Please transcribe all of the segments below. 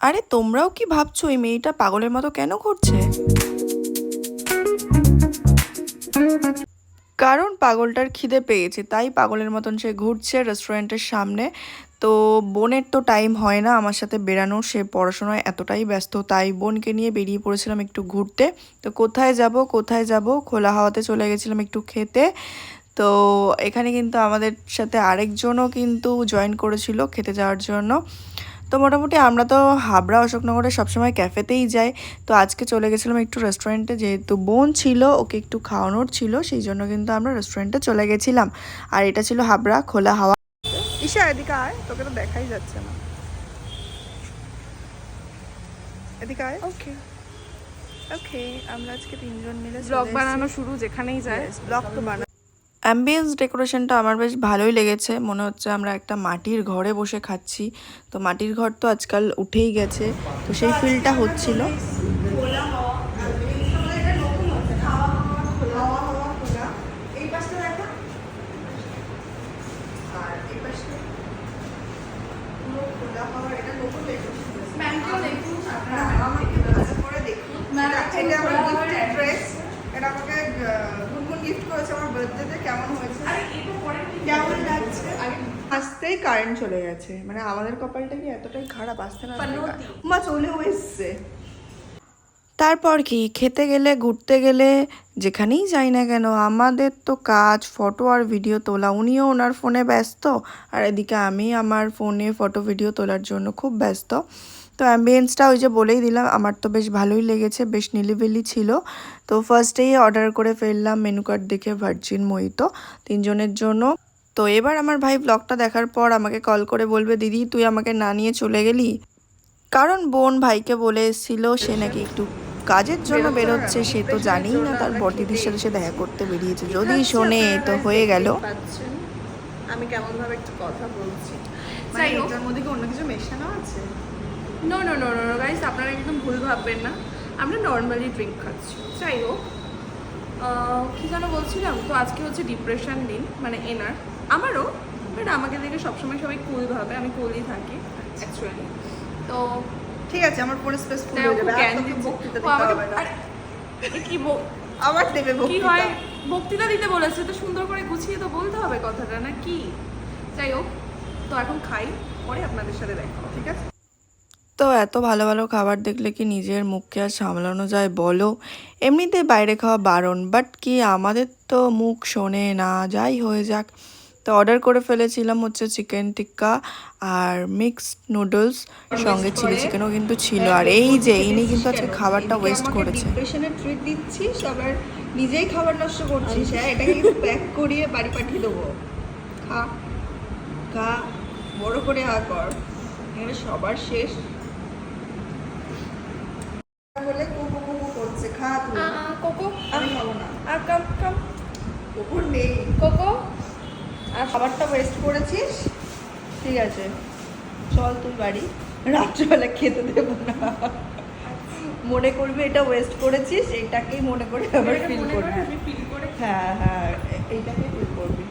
আরে, তোমরাও কি ভাবছ এই মেয়েটা পাগলের মতো কেন করছে কারণ পাগলটার খিদে পেয়েছে, তাই পাগলের মতন সে ঘুরছে রেস্টুরেন্টের সামনে। তো বোনের তো টাইম হয় না, আমার সাথে বেরানোর সে পড়াশোনায় এতটাই ব্যস্ত, তাই বোনকে নিয়ে বেরিয়ে পড়েছিলাম একটু ঘুরতে। তো কোথায় যাব কোথায় যাব? খোলা হাওয়াতে চলে গেছিলাম একটু খেতে। তো এখানে কিন্তু আমাদের সাথে আরেকজনও কিন্তু জয়েন করেছিল খেতে যাওয়ার জন্য। তো মোটামুটি আমরা তো হাবড়া অশোকনগরে সবসময় ক্যাফেতেই যাই। তো আজকে চলে গেছিলাম একটু রেস্টুরেন্টে যেহেতু বোন ছিল ওকে একটু খাওয়ানোর ছিল সেই জন্য কিন্তু আমরা রেস্টুরেন্টে চলে গেছিলাম। আর এটা ছিল হাবড়া খোলা হাওয়া। ঈশা এদিকে আয় তোকে তো দেখাই যাচ্ছে না। এদিকে আয়। ওকে ওকে আমরা আজকে তিনজন মিলে ব্লগ বানানো শুরু যেখানেই যায়। ব্লগ তো বানা অ্যাম্বিয়েন্স ডেকোরেশনটা আমার বেশ ভালোই লেগেছে। মনে হচ্ছে আমরা একটা মাটির ঘরে বসে খাচ্ছি। তো মাটির ঘর তো আজকাল উঠেই গেছে। তো সেই ফিলটা হচ্ছিল। ড্রেস এটা আমাকে গুনগুন গিফট করেছে আমার বার্থডেতে কেমন হয়েছে? কেমন লাগছে আসতেই কারেন্ট চলে গেছে। মানে আমাদের কপালটা কি এতটাই খারাপ? আসতে না মা চলেও এসছে। তারপর কি? খেতে গেলে ঘুরতে গেলে যেখানেই যাই না কেন আমাদের তো কাজ ফটো আর ভিডিও তোলা। উনিও ওনার ফোনে ব্যস্ত আর এদিকে আমি আমার ফোনে ফটো ভিডিও তোলার জন্য খুব ব্যস্ত। তো অ্যাম্বিয়েন্সটা ওই যে বলেই দিলাম আমার তো বেশ ভালোই লেগেছে বেশ নিলিবিলি ছিল। তো ফার্স্টেই অর্ডার করে ফেললাম মেনু কার্ড দেখে ভার্জিন মোহিতো তিনজনের জন্য। তো এবার আমার ভাই ব্লগটা দেখার পর আমাকে কল করে বলবে দিদি তুই আমাকে না নিয়ে চলে গেলি? কারণ বোন ভাইকে বলে এসেছিল সে নাকি একটু কাজের জন্য বেরোচ্ছে সে তো জানেই না তার বড়দিদির সাথে সে দেখা করতে বেরিয়েছে। যদি শোনে তো হয়ে গেল। আমি কেমন ভাবে একটু কথা বলছি? মানে এটার মধ্যে কি অন্য কিছু মেশানো আছে? No no no no guys আপনারা একদম ভুল ভাববেন না। আমরা নর্মালি ড্রিঙ্ক খাচ্ছি। যাই হোক কি যেন বলছিলাম? তো আজকে হচ্ছে ডিপ্রেশন দিন মানে এনার আমারও বাট আমাকে দেখে সবসময় সবাই কুল ভাবে আমি কুলই থাকি অ্যাকচুয়ালি তো ঠিক আছে আমার পরে স্পেস ফুল হয়ে যাবে। জ্ঞান আর তোকে বক্তৃতা দিতে হবে না। কি আবার দেবে কি হয়? বক্তৃতা দিতে বলেছে তো সুন্দর করে গুছিয়ে তো বলতে হবে কথাটা না কি? যাই হোক তো এখন খাই পরে আপনাদের সাথে দেখা ঠিক আছে? তো এত ভালো ভালো খাবার দেখলে কি নিজের মুখকে আর সামলানো যায় বলো? এমনিতে বাইরে খাওয়া বারণ বাট কি আমাদের তো মুখ শোনে না যাই হয়ে যাক। তো অর্ডার করে ফেলেছিলাম হচ্ছে চিকেন টিক্কা আর মিক্সড নুডলস সঙ্গে চিলি চিকেনও কিন্তু ছিল। আর এই যে ইনি কিন্তু আজকে খাবারটা ওয়েস্ট করেছে। ডিপ্রেশনের ট্রিট দিচ্ছিস আবার নিজেই খাবার নষ্ট করছিস হ্যাঁ? এটাকে কিন্তু প্যাক করিয়ে বাড়ি পাঠিয়ে দেবো। খা খা বড় করে হা কর। সবার শেষ। বলে কুকু কুকু করছে খা তুই কোকো আমি খাব না। আর কাম কাম। কুকুর নেই। কোকো আর খাবারটা ওয়েস্ট করেছিস? ঠিক আছে। চল তুই বাড়ি। রাত্রিবেলা খেতে দেবো না। মনে করবি এটা ওয়েস্ট করেছিস এটাকেই মনে করে আবার ফিল করবি। করে হ্যাঁ হ্যাঁ এইটাকে ফিল করবি।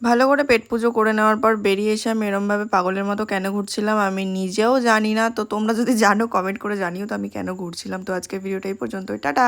ভালো করে পেট পুজো করে নেওয়ার পর বেরিয়ে এসে আমি এরমভাবে পাগলের মতো কেন ঘুরছিলাম আমি নিজেও জানি না। তো তোমরা যদি জানো কমেন্ট করে জানিও তো আমি কেন ঘুরছিলাম। তো আজকে ভিডিওটা এই পর্যন্তই। টাটা!